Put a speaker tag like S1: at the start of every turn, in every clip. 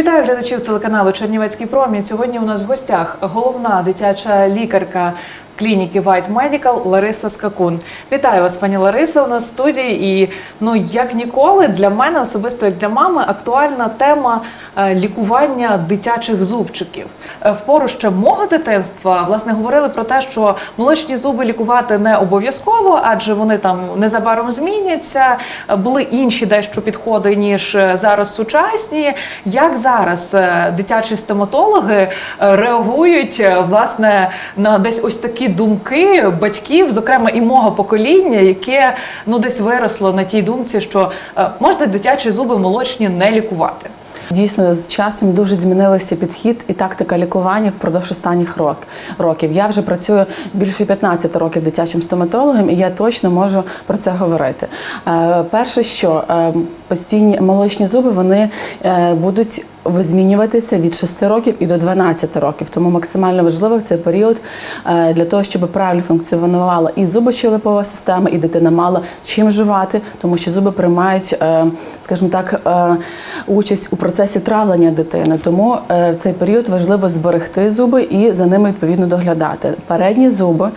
S1: Вітаю глядачів телеканалу Чернівецький промінь. Сьогодні у нас в гостях головна дитяча лікарка клініки White Medical Лариса Скакун. Вітаю вас, пані Лариса, у нас в студії. І ну як ніколи для мене особисто як для мами актуальна тема е, лікування дитячих зубчиків. Е, В пору ще мого дитинства власне говорили про те, що молочні зуби лікувати не обов'язково, адже вони там незабаром зміняться. Е, Були інші дещо підходи ніж зараз сучасні. Як зараз дитячі стоматологи реагують власне на десь ось такі думки батьків, зокрема і мого покоління, яке ну десь виросло на тій думці, що е, можна дитячі зуби молочні не лікувати.
S2: Дійсно, з часом дуже змінилися підхід і тактика лікування впродовж останніх рок- років. Я вже працюю більше 15 років дитячим стоматологом, і я точно можу про це говорити. Е, Перше, що е, постійні молочні зуби вони будуть змінюватися від 6 років і до 12 років. Тому максимально важливо в цей період е, для того, щоб правильно функціонувала і зубочелепова система, і дитина мала чим жувати, тому що зуби приймають, е, скажімо так, е, участь у процесі травлення дитини. Тому в цей період важливо зберегти зуби і за ними відповідно доглядати. Передні зуби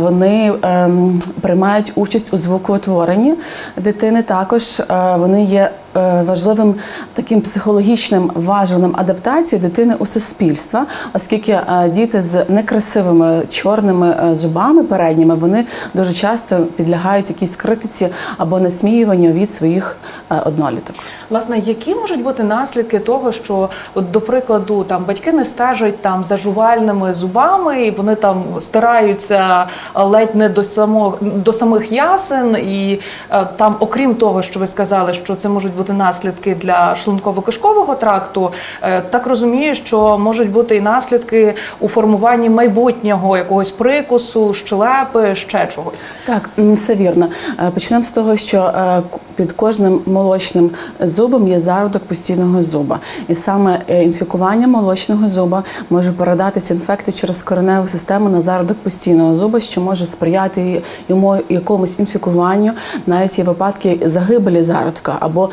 S2: вони ем, приймають участь у звукоутворенні дитини. Також вони є важливим таким психологічним важелем адаптації дитини у суспільство, оскільки е, діти з некрасивими чорними е, зубами передніми вони дуже часто підлягають якійсь критиці або насміюванню від своїх е, одноліток.
S1: Власне, які можуть бути наслідки того, що от до прикладу там батьки не стежать там за жувальними зубами, і вони там стараються е, ледь не до самого до самих ясен, і е, там, окрім того, що ви сказали, що це можуть бути наслідки для шлунково-кишкового тракту, е, так розумію, що можуть бути і наслідки у формуванні майбутнього якогось прикусу, щелепи, ще чогось.
S2: Так, все вірно. Е, Почнемо з того, що е, під кожним молочним зубом є зародок постійного зуба. І саме інфікування молочного зуба може передатися інфекція через кореневу систему на зародок постійного зуба, що може сприяти йому якомусь інфікуванню. Навіть є випадки загибелі зародка, або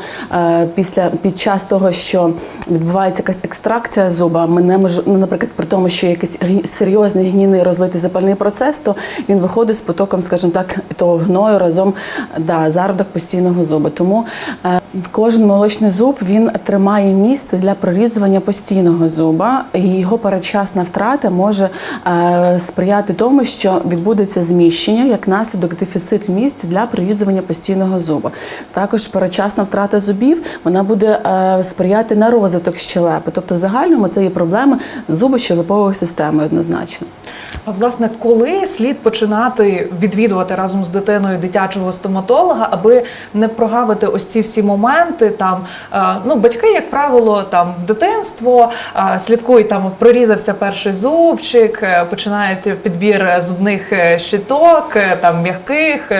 S2: після під час того, що відбувається якась екстракція зуба, ми не мож, ну, наприклад, при тому, що якийсь серйозний гнійний розлитий запальний процес, то він виходить з потоком, скажімо так, того гною разом да, зародок постійного зуба. Тому е, кожен молочний зуб він тримає місце для прорізування постійного зуба, і його передчасна втрата може е, сприяти тому, що відбудеться зміщення як наслідок дефіцит місць для прорізування постійного зуба. Також передчасна втрата зубів вона буде е, сприяти на розвиток щелепи. Тобто, в загальному це є проблеми зубощелеповою системою однозначно.
S1: А власне, коли слід починати відвідувати разом з дитиною дитячого стоматолога, аби не прогавити ось ці всі моменти, там е, ну батьки, як правило, там дитинство е, слідкують там, прорізався перший зубчик, е, починається підбір зубних щиток, там м'яких,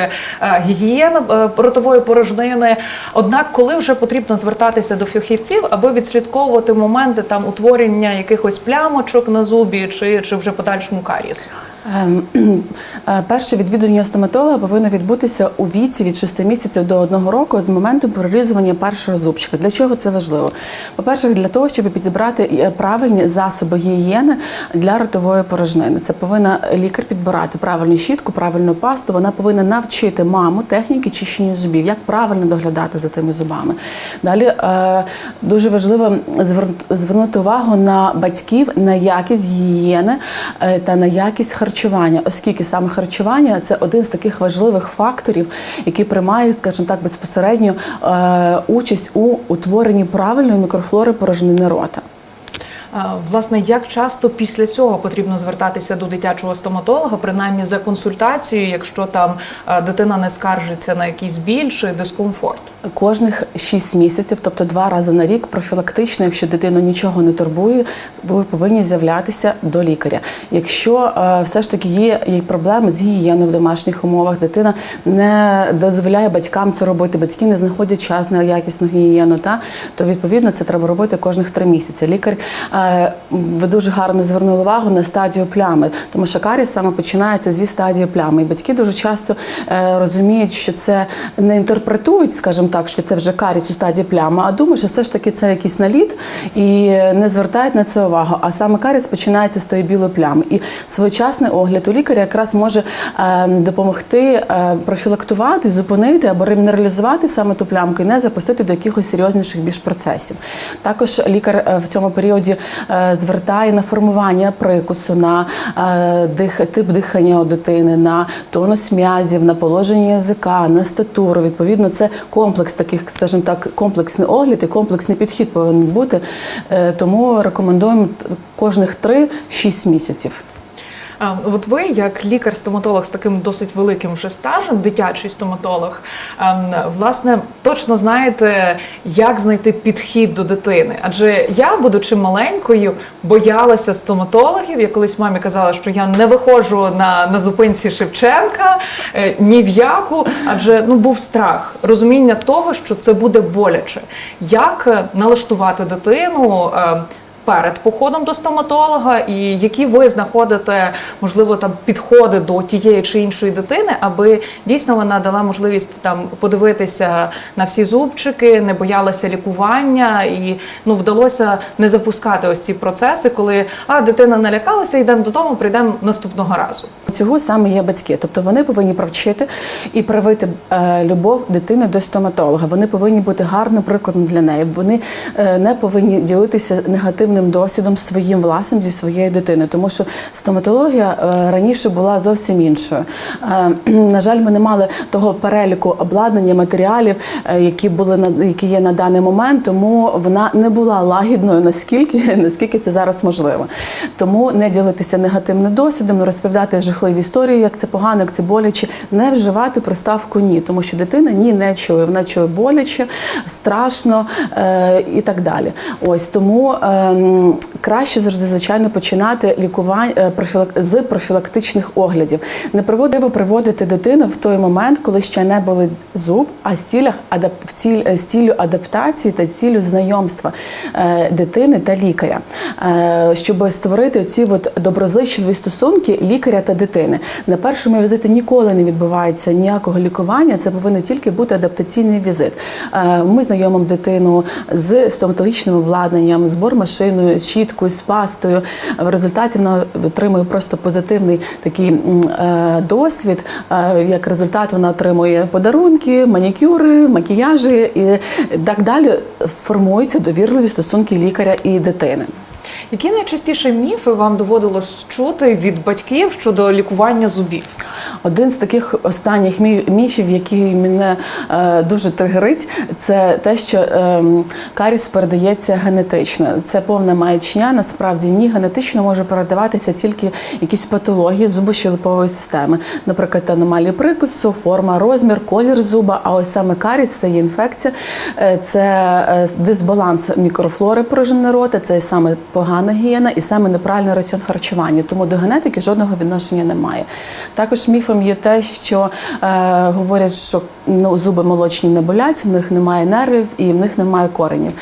S1: гігієна ротової порожнини. Однак, коли вже потрібно звертатися до фахівців, аби відслідковувати моменти там утворення якихось плямочок на зубі, чи, чи вже подальшому карієсу.
S2: Ем, е, Перше відвідування стоматолога повинно відбутися у віці від 6 місяців до 1 року з моменту прорізування першого зубчика. Для чого це важливо? По-перше, для того, щоб підібрати е, правильні засоби гігієни для ротової порожнини. Це повинна лікар підбирати правильну щітку, правильну пасту. Вона повинна навчити маму техніки чищення зубів, як правильно доглядати за тими зубами. Далі е, дуже важливо звернути- увагу на батьків на якість гігієни е, та на якість харчування, оскільки саме харчування це один з таких важливих факторів, які приймають, скажімо так, безпосередньо е, участь у утворенні правильної мікрофлори порожнини рота.
S1: Власне, як часто після цього потрібно звертатися до дитячого стоматолога, принаймні за консультацією, якщо там дитина не скаржиться на якийсь біль дискомфорт?
S2: Кожних 6 місяців, тобто два рази на рік, профілактично, якщо дитину нічого не турбує, ви повинні з'являтися до лікаря. Якщо е, все ж таки є, є проблеми з гігієною в домашніх умовах, дитина не дозволяє батькам це робити, батьки не знаходять час на якісну гігієну, та то відповідно це треба робити кожних три місяці. Лікар е, ви дуже гарно звернули увагу на стадію плями, тому що каріс саме починається зі стадії плями. І батьки дуже часто е, розуміють, що це не інтерпретують, скажімо так, що це вже карість у стадії плями, а думають, що все ж таки це якийсь наліт і не звертають на це увагу. А саме карість починається з тої білої плями. І своєчасний огляд у лікаря якраз може е, допомогти е, профілактувати, зупинити аборемінералізувати саме ту плямку і не запустити до якихось серйозніших більш процесів. Також лікар е, в цьому періоді звертає на формування прикусу, на дих, тип дихання у дитини, на тонус м'язів, на положення язика, на статуру. Відповідно, це комплекс таких, скажімо так, комплексний огляд і комплексний підхід повинен бути. Е, Тому рекомендуємо кожних 3-6 місяців.
S1: От ви, як лікар-стоматолог з таким досить великим вже стажем, дитячий стоматолог, власне, точно знаєте, як знайти підхід до дитини. Адже я, будучи маленькою, боялася стоматологів. Я колись мамі казала, що я не виходжу на, на зупинці Шевченка е, ні в яку, адже ну був страх, розуміння того, що це буде боляче. Як е, налаштувати дитину? Перед походом до стоматолога, і які ви знаходите, можливо, там підходи до тієї чи іншої дитини, аби дійсно вона дала можливість там подивитися на всі зубчики, не боялася лікування, і ну вдалося не запускати ось ці процеси, коли а дитина налякалася, йдемо додому, прийдемо наступного разу.
S2: Цього саме є батьки, тобто вони повинні провчити і привити е, любов дитини до стоматолога. Вони повинні бути гарним прикладом для неї. Вони е, не повинні ділитися негативним досвідом своїм власним зі своєю дитиною, тому що стоматологія е, раніше була зовсім іншою. Е, на жаль, ми не мали того переліку обладнання матеріалів, е, які були які є на даний момент, тому вона не була лагідною наскільки наскільки це зараз можливо. Тому не ділитися негативним досвідом, розповідати жахливі історії, як це погано, як це боляче, не вживати приставку ні, тому що дитина ні не чує. Вона чує боляче, страшно е, і так далі. Ось тому е, краще завжди звичайно починати лікування е, з профілактичних оглядів. Не приводиво приводити дитину в той момент, коли ще не болить зуб, а з цілях в ціль з ціллю адаптації та ціллю знайомства е, дитини та лікаря, е, щоб створити ці доброзичливі стосунки лікаря та дитини. На першому візиті ніколи не відбувається ніякого лікування. Це повинен тільки бути адаптаційний візит. Е, Ми знайомимо дитину з стоматологічним обладнанням, з бормашиною, з щіткою, з пастою. В результаті вона отримує просто позитивний такий е, досвід. Е, Як результат, вона отримує подарунки, манікюри, макіяжі і так далі. Формуються довірливі стосунки лікаря і дитини.
S1: Які найчастіше міфи вам доводилось чути від батьків щодо лікування зубів?
S2: Один з таких останніх міфів, який мене е, дуже тригерить, це те, що е, каріс передається генетично. Це повна маячня. Насправді ні, генетично може передаватися тільки якісь патології зубощелепової системи, наприклад, аномалії прикусу, форма, розмір, колір зуба. А ось саме каріс це є інфекція, е, це е, дисбаланс мікрофлори порожнини рота, це саме погана гігієна і саме неправильний раціон харчування. Тому до генетики жодного відношення немає. Також міфом є те, що е, говорять, що ну, зуби молочні не болять, в них немає нервів і в них немає коренів.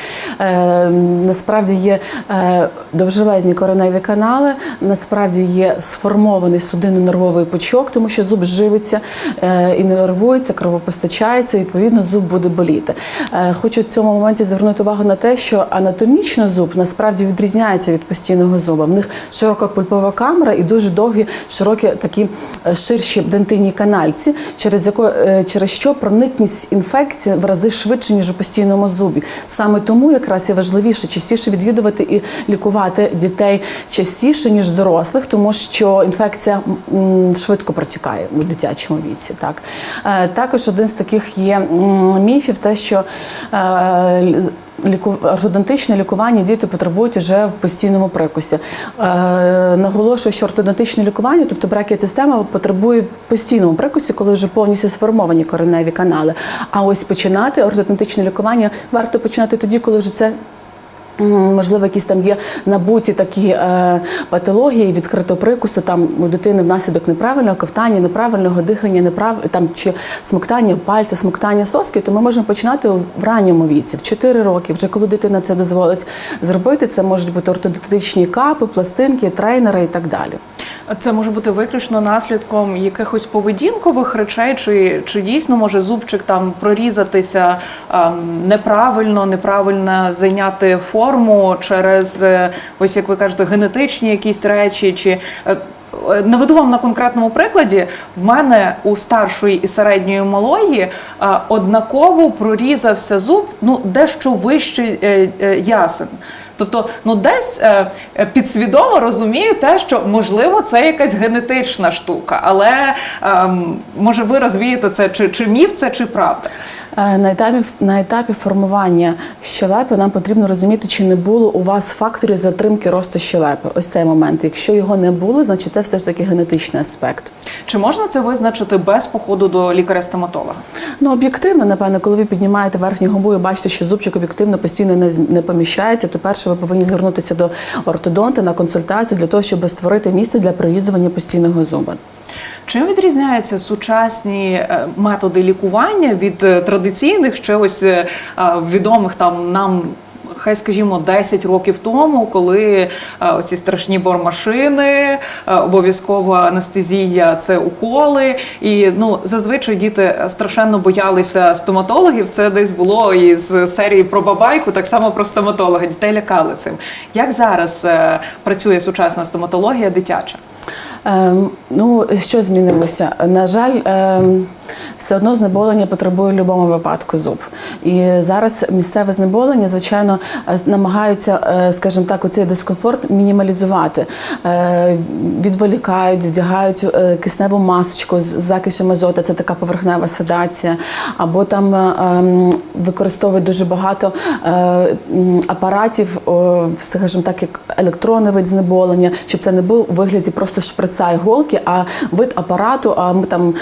S2: Е, насправді є е, довжелезні кореневі канали, насправді є сформований судинно-нервовий пучок, тому що зуб живиться е, і нервується, кровопостачається, і, відповідно, зуб буде боліти. Е, хочу в цьому моменті звернути увагу на те, що анатомічно зуб насправді відрізняється від постійного зуба. В них широка пульпова камера і дуже довгі, широкі такі е, ширші дентинні канальці, через яко, е, через що проникність інфекції в рази швидше, ніж у постійному зубі. Саме тому якраз і важливіше частіше відвідувати і лікувати дітей частіше, ніж дорослих, тому що інфекція швидко протікає у дитячому віці. Так. Е, Також один з таких є міфів, те, що е. Ортодонтичне лікування діти потребують вже в постійному прикусі. Е, наголошую, що ортодонтичне лікування, тобто бракієцистема, потребує в постійному прикусі, коли вже повністю сформовані кореневі канали. А ось починати ортодонтичне лікування варто починати тоді, коли вже це можливо, якісь там є набуті такі е, патології відкритого прикусу, там у дитини внаслідок неправильного ковтання, неправильного дихання, неправ... там чи смоктання пальця, смоктання соски, то ми можемо починати в ранньому віці, в 4 роки, вже коли дитина це дозволить зробити. Це можуть бути ортодонтичні капи, пластинки, тренери і так далі.
S1: Це може бути виключно наслідком якихось поведінкових речей, чи, чи дійсно може зубчик там прорізатися ем, неправильно, неправильно зайняти форму через е, ось як ви кажете, генетичні якісь речі, чи е, наведу вам на конкретному прикладі. В мене у старшої і середньої малої е, однаково прорізався зуб, ну дещо вище е, ясен. Тобто, ну десь підсвідомо розумію те, що можливо це якась генетична штука, але ем, може ви розвієте це, чи, чи міф це, чи правда.
S2: Е, На етапі на етапі формування щелепи нам потрібно розуміти, чи не було у вас факторів затримки росту щелепи. Ось цей момент. Якщо його не було, значить це все ж таки генетичний аспект.
S1: Чи можна це визначити без походу до лікаря-стоматолога?
S2: Ну, об'єктивно, напевно, коли ви піднімаєте верхню губу і бачите, що зубчик об'єктивно постійно не, не поміщається, то перше ви повинні звернутися до ортодонта на консультацію для того, щоб створити місце для прорізування постійного зуба.
S1: Чим відрізняються сучасні е, методи лікування від е, традиційних, ще ось е, е, відомих там нам? Хай скажімо 10 років тому, коли е, оці страшні бормашини, е, обов'язкова анестезія, це уколи. І ну зазвичай діти страшенно боялися стоматологів. Це десь було із серії про бабайку, так само про стоматолога. Дітей лякали цим. Як зараз е, працює сучасна стоматологія дитяча?
S2: Ем, ну, що змінилося? На жаль, ем, все одно знеболення потребує в будь-якому випадку зуб. І зараз місцеве знеболення, звичайно, е, намагаються, е, скажімо так, оцей дискомфорт мінімалізувати. Е, Відволікають, вдягають кисневу масочку з закисом азоту, це така поверхнева седація, або там ем, використовують дуже багато апаратів, скажімо так, як електронний вид знеболення, щоб це не був у вигляді просто шприца іголки, а вид апарату. А ми там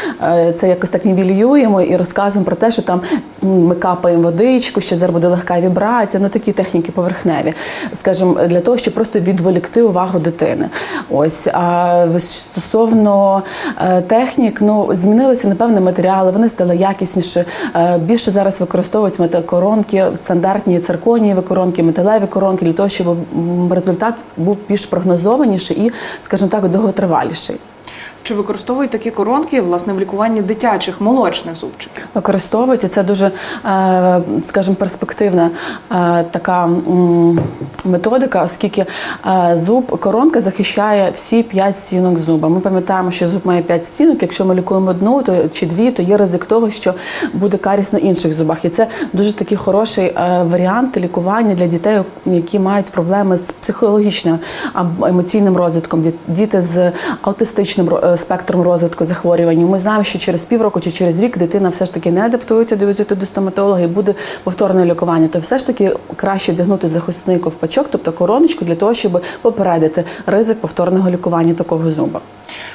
S2: це якось так нівелюємо і розказуємо про те, що там ми капаємо водичку, що зараз буде легка вібрація. Ну такі техніки поверхневі, скажімо, для того, щоб просто відволікти увагу дитини. Ось а стосовно е, технік, ну змінилися напевне матеріали, вони стали якісніші. Е, Більше зараз використовують метакоронки, стандартні цирконії коронки, металеві коронки для того, щоб результат був більш прогнозованіший і, скажімо так, довготриваліший.
S1: Чи використовують такі коронки власне в лікуванні дитячих молочних зубчиків?
S2: використовують, і це дуже, е, скажімо, перспективна е, така методика, оскільки е, зуб, коронка захищає всі п'ять стінок зуба. Ми пам'ятаємо, що зуб має п'ять стінок. Якщо ми лікуємо одну то, чи дві, то є ризик того, що буде карість на інших зубах. І це дуже такий хороший варіант лікування для дітей, які мають проблеми з психологічним або емоційним розвитком, Ді- діти з аутистичним ро- е, спектром розвитку захворювань. Ми знаємо, що через півроку чи через рік дитина все ж таки не адаптується до візиту до стоматолога і буде повторне лікування. То все ж таки краще вдягнути захисний ковпачок, тобто короночку, для того, щоб попередити ризик повторного лікування такого зуба.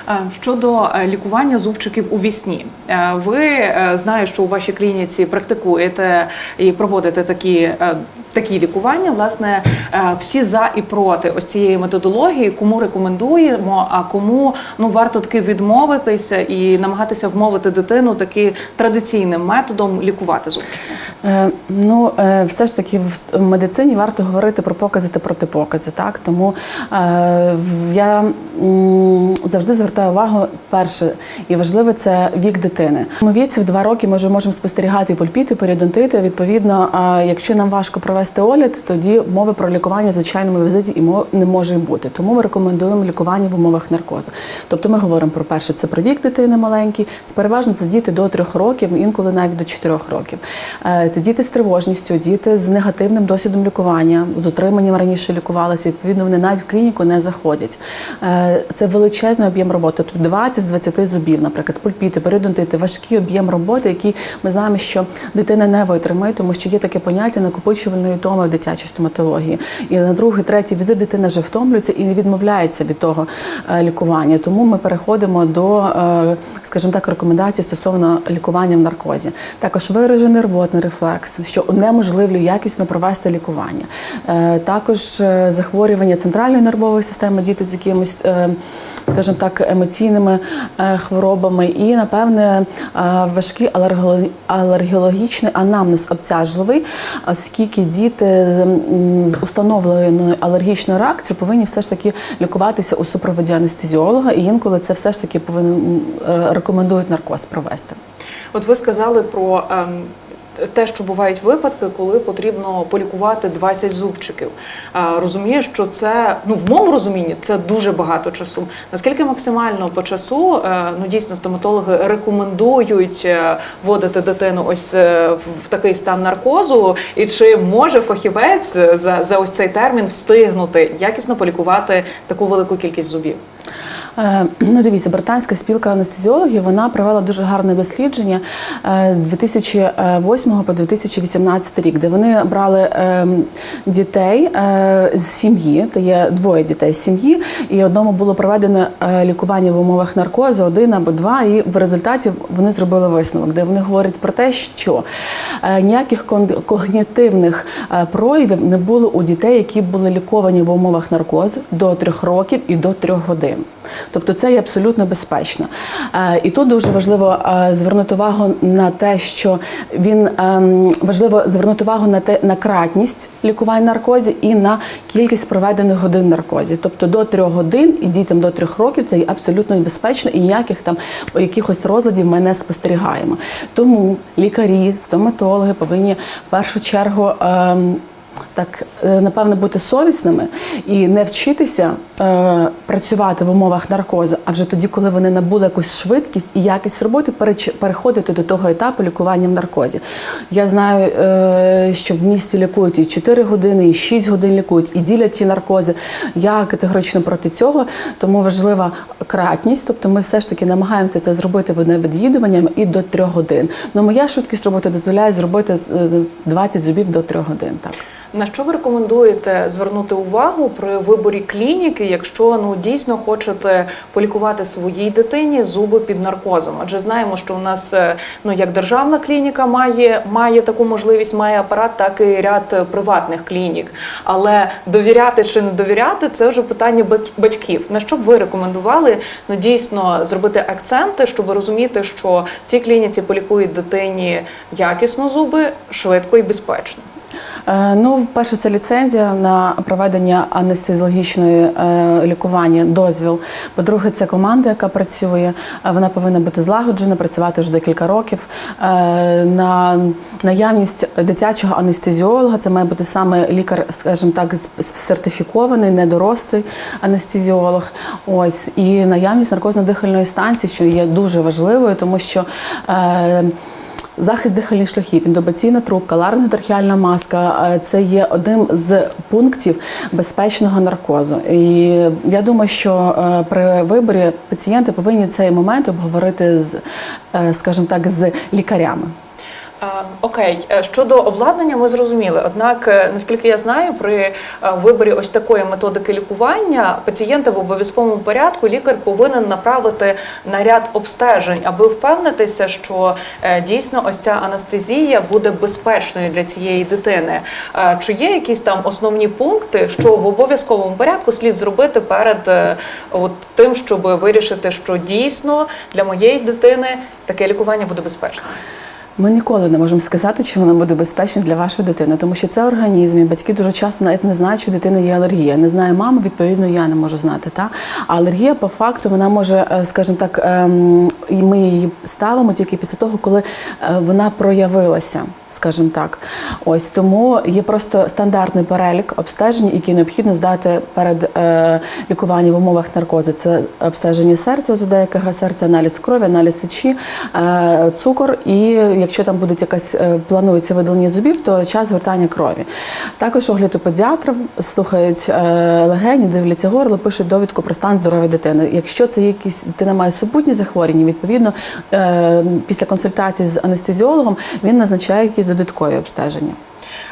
S1: Е, Щодо е, лікування зубчиків у вісні, Е, ви е, знаю, що у вашій клініці практикуєте і проводите такі. Такі лікування, власне, всі за і проти ось цієї методології, кому рекомендуємо, а кому ну варто таки відмовитися і намагатися вмовити дитину таки традиційним методом лікувати зубчики.
S2: Ну, все ж таки в медицині варто говорити про покази та протипокази. Так? Тому я м, завжди звертаю увагу перше і важливе це вік дитини. У віці в два роки ми вже можемо спостерігати і пульпіти, періодонтити. Відповідно, якщо нам важко провести огляд, тоді мови про лікування в звичайному візиті і не може бути. Тому ми рекомендуємо лікування в умовах наркозу. Тобто ми говоримо про перше, це про вік дитини маленький, це переважно це діти до трьох років, інколи навіть до чотирьох років. Е, Це діти з тривожністю, діти з негативним досвідом лікування, з утриманням раніше лікувалися. Відповідно, вони навіть в клініку не заходять. Е, Це величезний об'єм об'єм роботи. Тобто 20 з 20 зубів, наприклад, пульпіти, періодонтити, важкий об'єм роботи, який ми знаємо, що дитина не витримає, тому що є таке поняття накопичувальної томи в дитячій стоматології. І на другий, третій візит дитина вже втомлюється і не відмовляється від того е, лікування. Тому ми переходимо до, е, скажімо так, рекомендацій стосовно лікування в наркозі. Також виражений рвотний рефлекс, що унеможливлює якісно провести лікування. Е, Також захворювання центральної нервової системи, діти з якимись, е, скажімо так, емоційними е, хворобами, і напевне е, важкий алергіологічний анамнез обтяжливий, оскільки діти з, установленою алергічною реакцією повинні все ж таки лікуватися у супроводі анестезіолога, і інколи це все ж таки повинен е, рекомендують наркоз провести.
S1: От ви сказали про ем, те, що бувають випадки, коли потрібно полікувати 20 зубчиків. Розумію, що це ну в моєму розумінні це дуже багато часу. Наскільки максимально по часу е, ну дійсно стоматологи рекомендують е, вводити дитину ось е, в такий стан наркозу, і чи може фахівець за, за ось цей термін встигнути якісно полікувати таку велику кількість зубів?
S2: Е, Ну, дивіться, британська спілка анестезіологів вона провела дуже гарне дослідження е, з 2008 по 2018 рік, де вони брали е, дітей е, з сім'ї, то є двоє дітей з сім'ї, і одному було проведено лікування в умовах наркозу, один або два, і в результаті вони зробили висновок, де вони говорять про те, що ніяких когнітивних проявів не було у дітей, які були ліковані в умовах наркозу до трьох років і до трьох годин. Тобто це є абсолютно безпечно. Е, І тут дуже важливо е, звернути увагу на те, що він ем, важливо звернути увагу на те на кратність лікувань наркозі і на кількість проведених годин наркозі. Тобто до трьох годин і дітям до трьох років це є абсолютно безпечно і ніяких там якихось розладів ми не спостерігаємо. Тому лікарі, стоматологи повинні в першу чергу. Так, е, напевне, бути совісними і не вчитися е, працювати в умовах наркозу, а вже тоді, коли вони набули якусь швидкість і якість роботи, переходити до того етапу лікування в наркозі. Я знаю, е, що в місті лікують і 4 години, і 6 годин лікують, і ділять ці наркози. Я категорично проти цього, тому важлива кратність. Тобто ми все ж таки намагаємося це зробити одне відвідуванням і до 3 годин. Ну, моя швидкість роботи дозволяє зробити е, 20 зубів до 3 годин. Так.
S1: На що ви рекомендуєте звернути увагу при виборі клініки, якщо ну дійсно хочете полікувати своїй дитині зуби під наркозом? Адже знаємо, що у нас е, ну як державна клініка має має таку можливість, має апарат, так і ряд приватних клінік. Але довіряти чи не довіряти це вже питання бать- батьків. На що б ви рекомендували ну дійсно зробити акценти, щоб розуміти, що в цій клініці полікують дитині якісно зуби, швидко і безпечно.
S2: Е, Ну, вперше, це ліцензія на проведення анестезіологічної е, лікування, дозвіл. По-друге, це команда, яка працює. Е, Вона повинна бути злагоджена, працювати вже декілька років. На наявність дитячого анестезіолога, це має бути саме лікар, скажімо так, сертифікований, недорослий анестезіолог. Ось і наявність наркозно-дихальної станції, що є дуже важливою, тому що. Захист дихальних шляхів, індубаційна трубка, ларинго-трахеальна маска е, це є одним з пунктів безпечного наркозу. І я думаю, що е, при виборі пацієнти повинні цей момент обговорити з, е, скажімо так, з лікарями.
S1: Окей, Е, щодо обладнання, ми зрозуміли. Однак, е, наскільки я знаю, при е, виборі ось такої методики лікування пацієнта в обов'язковому порядку лікар повинен направити на ряд обстежень, аби впевнитися, що дійсно ось ця анестезія буде безпечною для цієї дитини. Чи є якісь там основні пункти, що в обов'язковому порядку слід зробити перед от тим, щоб вирішити, що дійсно для моєї дитини таке лікування буде безпечним?
S2: Ми ніколи не можемо сказати, чи вона буде безпечна для вашої дитини, тому що це організм, і батьки дуже часто навіть не знають, що дитина є алергія. Не знає мама, відповідно, я не можу знати. Та? А алергія по факту вона може, е, скажімо так, ем, ми її ставимо тільки після того, коли е, вона проявилася. Скажімо так. Ось тому є просто стандартний перелік обстежень, які необхідно здати перед е, лікуванням в умовах наркозу. Це обстеження серця, ОЗД, ЕКГ серця, аналіз крові, аналіз сечі, е, цукор. І якщо там будуть якась е, планується видалення зубів, то час гортання крові. Також огляд у педіатрів слухають е, легені, дивляться горло, пишуть довідку про стан здоров'я дитини. Якщо це якісь дитина має супутні захворювання, відповідно е, після консультації з анестезіологом він назначає якісь додаткові обстеження.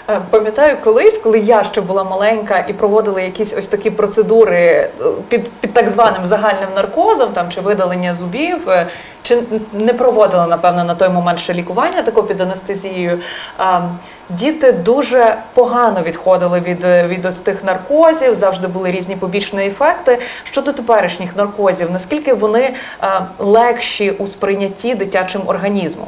S1: Е, Пам'ятаю колись, коли я ще була маленька і проводили якісь ось такі процедури е, під, під так званим загальним наркозом, там чи видалення зубів, е, чи не проводила, напевно, на той момент ще лікування такого під анестезією. Діти дуже погано відходили від, від ось тих наркозів, завжди були різні побічні ефекти. Щодо теперішніх наркозів, наскільки вони легші у сприйнятті дитячим організмом?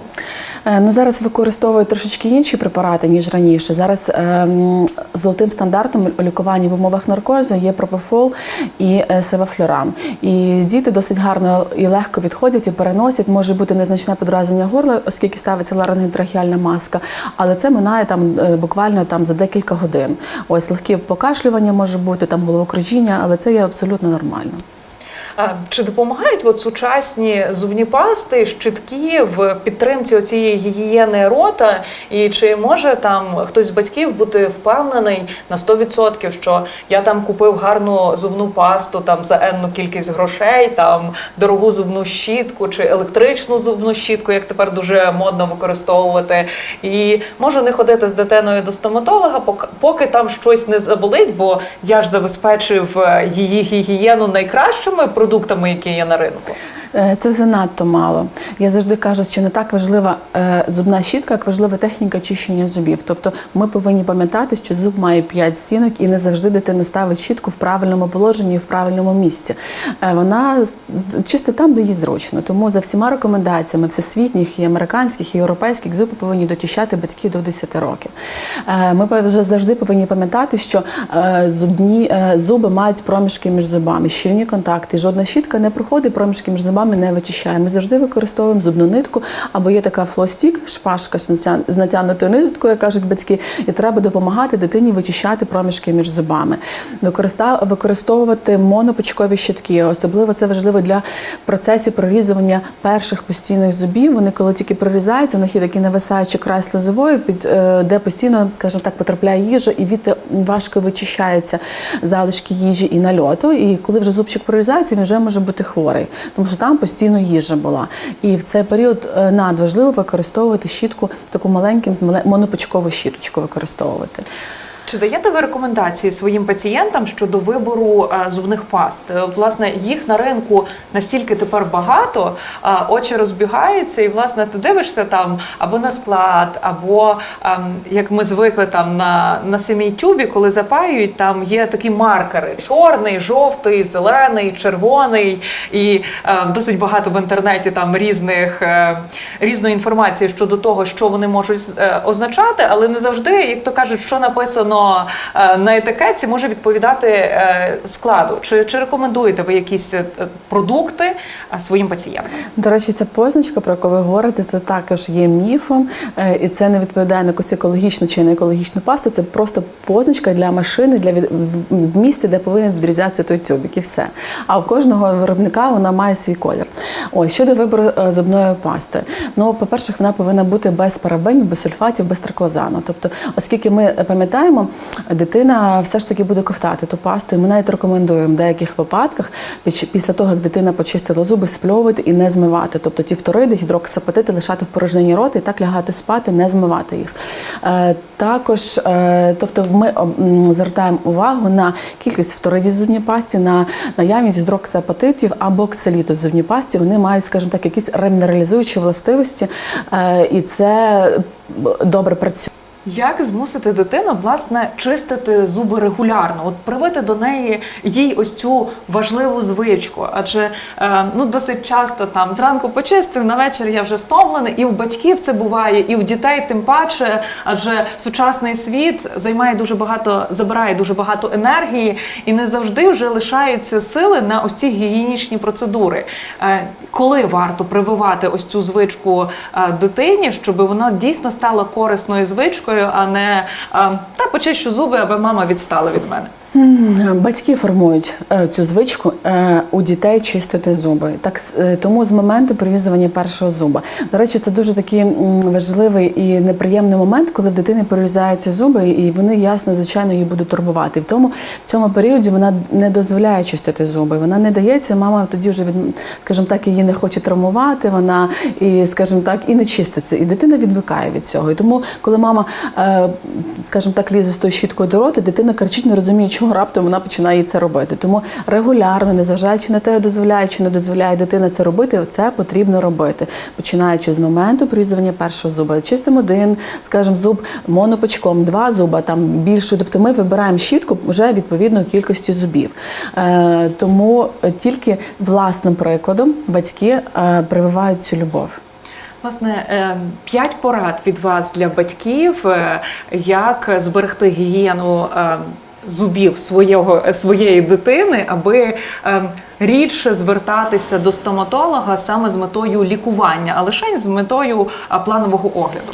S2: Е, Ну зараз використовують трошечки інші препарати ніж раніше. Зараз ем, золотим стандартом у лікуванні в умовах наркозу є пропофол і е, севафлюрам. І діти досить гарно і легко відходять і переносять. Може бути незначне подразнення горла, оскільки ставиться ларинготрахеальна маска, але це минає там е, буквально там за декілька годин. Ось легке покашлювання може бути, там головокружіння, але це є абсолютно нормально.
S1: Чи допомагають от сучасні зубні пасти, щитки в підтримці цієї гігієни рота? І чи може там хтось з батьків бути впевнений на 100%, що я там купив гарну зубну пасту там за енну кількість грошей, там дорогу зубну щітку чи електричну зубну щітку, як тепер дуже модно використовувати, і можу не ходити з дитиною до стоматолога, пок- поки там щось не заболить, бо я ж забезпечив е, її гігієну найкращими продуктами, які є на ринку.
S2: Е, Це занадто мало. Я завжди кажу, що не так важлива е, зубна щітка, як важлива техніка чищення зубів. Тобто ми повинні пам'ятати, що зуб має 5 стінок і не завжди дитина ставить щітку в правильному положенні і в правильному місці. Е, Вона чисто там, де їй зручно. Тому за всіма рекомендаціями всесвітніх і американських, і європейських зуби повинні дочищати батьки до 10 років. Ми вже завжди повинні пам'ятати, що зубні зуби мають проміжки між зубами, щільні контакти. Жодна щітка не проходить проміжки між зубами, не вичищає. Ми завжди використовуємо зубну нитку або є така флостік, шпажка з натягнутою ниткою, як кажуть батьки, і треба допомагати дитині вичищати проміжки між зубами. Використовувати монопучкові щітки. Особливо це важливо для процесів прорізування перших постійних зубів. Вони коли тільки прорізаються, у них є такий нависаючий край слизової, під е, де постійно, скажімо так, потрапляє їжа, і від важко вичищаються залишки їжі і нальоту. І коли вже зубчик прорізається, він вже може бути хворий, тому що там постійно їжа була. І в цей період е, надважливо використовувати щітку таку маленьким з монопочкову щіточку використовувати.
S1: Чи даєте ви рекомендації своїм пацієнтам щодо вибору е, зубних паст? Е, Власне, їх на ринку настільки тепер багато, очі розбігаються, і власне ти дивишся там або на склад, або ем, як ми звикли там на, на самій тюбі, коли запаюють, там є такі маркери: чорний, жовтий, зелений, червоний, і е, досить багато в інтернеті там різних е, різної інформації щодо того, що вони можуть е, означати, але не завжди, як то кажуть, що написано е, на етикетці, може відповідати е, складу. Чи, чи рекомендуєте ви якісь е, продукти своїм пацієнтам?
S2: До речі, ця позначка, про яку ви говорите, це також є міфом, і це не відповідає на якусь екологічну чи не екологічну пасту. Це просто позначка для машини, для в- місці, де повинен відрізатися той тюбик, і все. А у кожного виробника вона має свій колір. Ось щодо вибору зубної пасти. Ну, по-перше, вона повинна бути без парабенів, без сульфатів, без триклозану. Тобто, оскільки ми пам'ятаємо, дитина все ж таки буде ковтати ту пасту, і ми навіть рекомендуємо в деяких випадках після того, як дитина почистила зуби, спльовувати і не змивати. Тобто ті фториди, гідроксапатити лишати в порожнині рота і так лягати спати, не змивати їх. Е, також, е, тобто, ми звертаємо увагу на кількість фторидів зубній пасті, на наявність гідроксапатитів або ксиліту в зубній пасті. Вони мають, скажімо так, якісь ремінералізуючі властивості, е, і це добре працює.
S1: Як змусити дитину власне чистити зуби регулярно? От привити до неї їй ось цю важливу звичку, адже е, ну досить часто там зранку почистив, на вечір я вже втомлений, і в батьків це буває, і в дітей тим паче, адже сучасний світ займає дуже багато, забирає дуже багато енергії, і не завжди вже лишаються сили на ось ці гігієнічні процедури. Е, коли варто прививати ось цю звичку е, дитині, щоб вона дійсно стала корисною звичкою, а не та почищу зуби, аби мама відстала від мене.
S2: Батьки формують е, цю звичку е, у дітей чистити зуби. Так е, тому з моменту привізування першого зуба. До речі, це дуже такий важливий і неприємний момент, коли в дитини прорізаються зуби, і вони ясно, звичайно, її будуть турбувати. В тому в цьому періоді вона не дозволяє чистити зуби. Вона не дається. Мама тоді вже від, скажімо так, її не хоче травмувати. Вона і, скажімо так, і не чиститься. І дитина відвикає від цього. І тому, коли мама, скажімо так, лізе з тою щіткою до рота, дитина кричить, не розуміє, чого раптом вона починає це робити. Тому регулярно, незважаючи на те, дозволяє чи не дозволяє дитина це робити, це потрібно робити, починаючи з моменту прорізування першого зуба. Чистимо один, скажімо, зуб монопочком, два зуба там більше. Тобто ми вибираємо щітку вже відповідно кількості зубів. Е, тому тільки власним прикладом батьки е, прививають цю любов.
S1: Власне, е, п'ять порад від вас для батьків, е, як зберегти гігієну зубів своєго своєї дитини, аби е, рідше звертатися до стоматолога саме з метою лікування, а лише з метою планового огляду.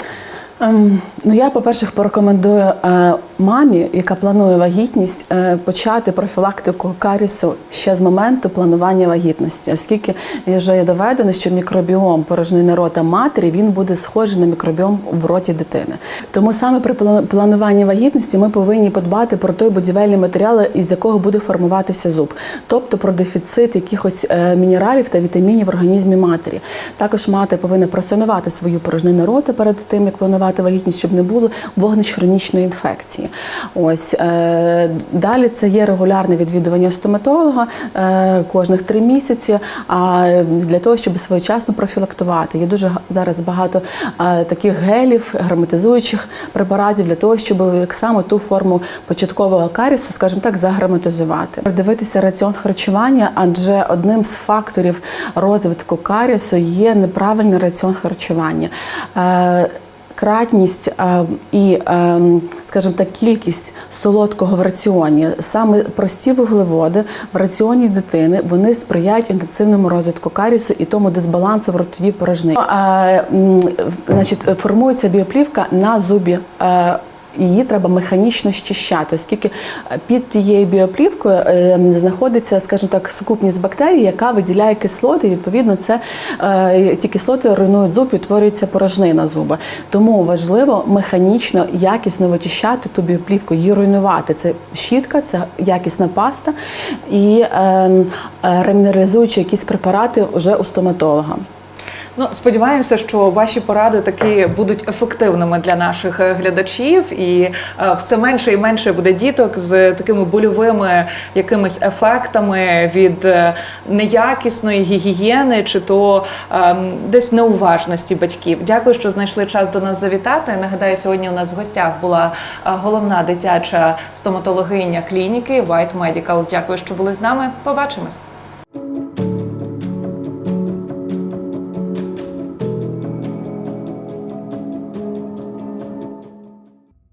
S2: Ем, ну я, по-перше, порекомендую е, мамі, яка планує вагітність, е, почати профілактику карісу ще з моменту планування вагітності, оскільки вже є доведено, що мікробіом порожнини рота матері він буде схожий на мікробіом в роті дитини. Тому саме при плану- плануванні вагітності ми повинні подбати про той будівельний матеріал, із якого буде формуватися зуб, тобто про дефіцит якихось е, мінералів та вітамінів в організмі матері. Також мати повинна просинувати свою порожнину рота перед тим, як планувати вагітність, щоб не було вогнищ хронічної інфекції. Ось е, далі це є регулярне відвідування стоматолога е, кожних три місяці. А для того, щоб своєчасно профілактувати, є дуже зараз багато е, таких гелів, герметизуючих препаратів для того, щоб як саме ту форму початкового карісу, скажімо так, загерметизувати. Дивитися раціон харчування, адже одним з факторів розвитку карісу є неправильний раціон харчування. Кратність е, і, е, скажімо так, кількість солодкого в раціоні, саме прості вуглеводи в раціоні дитини, вони сприяють інтенсивному розвитку карісу і тому дисбалансу в ротовій порожнині. Е, Значить, формується біоплівка на зубі. Е, Її треба механічно щищати, оскільки е, під тією біоплівкою е, знаходиться, скажімо так, сукупність бактерій, яка виділяє кислоти. І, відповідно, це е, ці кислоти руйнують зуб і утворюється порожнина зуба. Тому важливо механічно якісно вичищати ту біоплівку, її руйнувати. Це щітка, це якісна паста і е, е, ремінералізуючі якісь препарати вже у стоматолога.
S1: Ну, сподіваємося, що ваші поради таки будуть ефективними для наших е, глядачів, і е, все менше і менше буде діток з такими больовими якимись ефектами від е, неякісної гігієни чи то ем, десь неуважності батьків. Дякую, що знайшли час до нас завітати. Нагадаю, сьогодні у нас в гостях була головна дитяча стоматологиня клініки White Medical. Дякую, що були з нами. Побачимось.